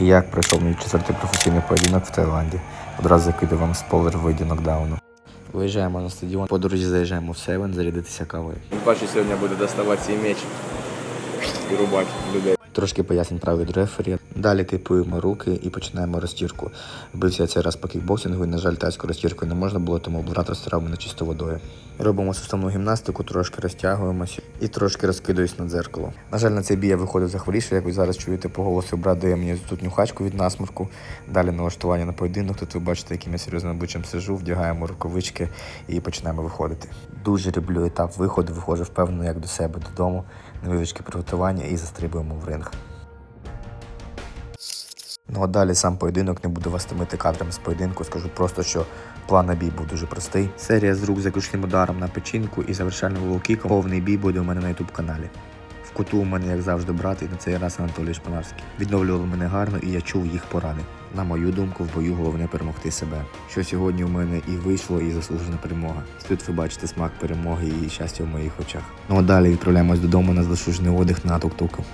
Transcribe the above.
І як пройшов мій четвертий професійний поєдинок в Таїланді. Одразу закидаю вам спойлер в виді нокдауну. Виїжджаємо на стадіон. По дорозі заїжджаємо в Севен зарядитися кавою. Бачу, сьогодні буде доставати свій меч і рубати людей. Трошки пояснень правил від рефері. Далі типуємо руки і починаємо розтірку. Бився я цей раз по кікбоксингу і, на жаль, тайську розтірку не можна було, тому брат розтирав мене чисто водою. Робимо суставну гімнастику, трошки розтягуємося і трошки розкидаюсь на дзеркало. На жаль, на цей бій я виходив захворіше, як ви зараз чуєте по голосу, брат мені тут нюхачку від насморку. Далі налаштування на поєдинок. Тут ви бачите, яким я серйозним обличчям сижу, вдягаємо рукавички і починаємо виходити. Дуже люблю етап виходу, виходжу впевнено як до себе додому, невеличке приготування і застрибуємо в ринг. Ну а далі сам поєдинок не буду вас томити кадрами з поєдинку. Скажу просто, що план на бій був дуже простий. Серія з рук заключним ударом на печінку і завершальним лоу-кіком. Повний бій буде у мене на ютуб каналі. В куту у мене, як завжди, брат, і на цей раз Анатолій Шпанарський. Відновлювали мене гарно, і я чув їх поради. На мою думку, в бою головне перемогти себе. Що сьогодні у мене і вийшло, і заслужена перемога. Тут ви бачите смак перемоги і щастя в моїх очах. Ну а далі відправляємось додому на заслужений отдих на тук-туку.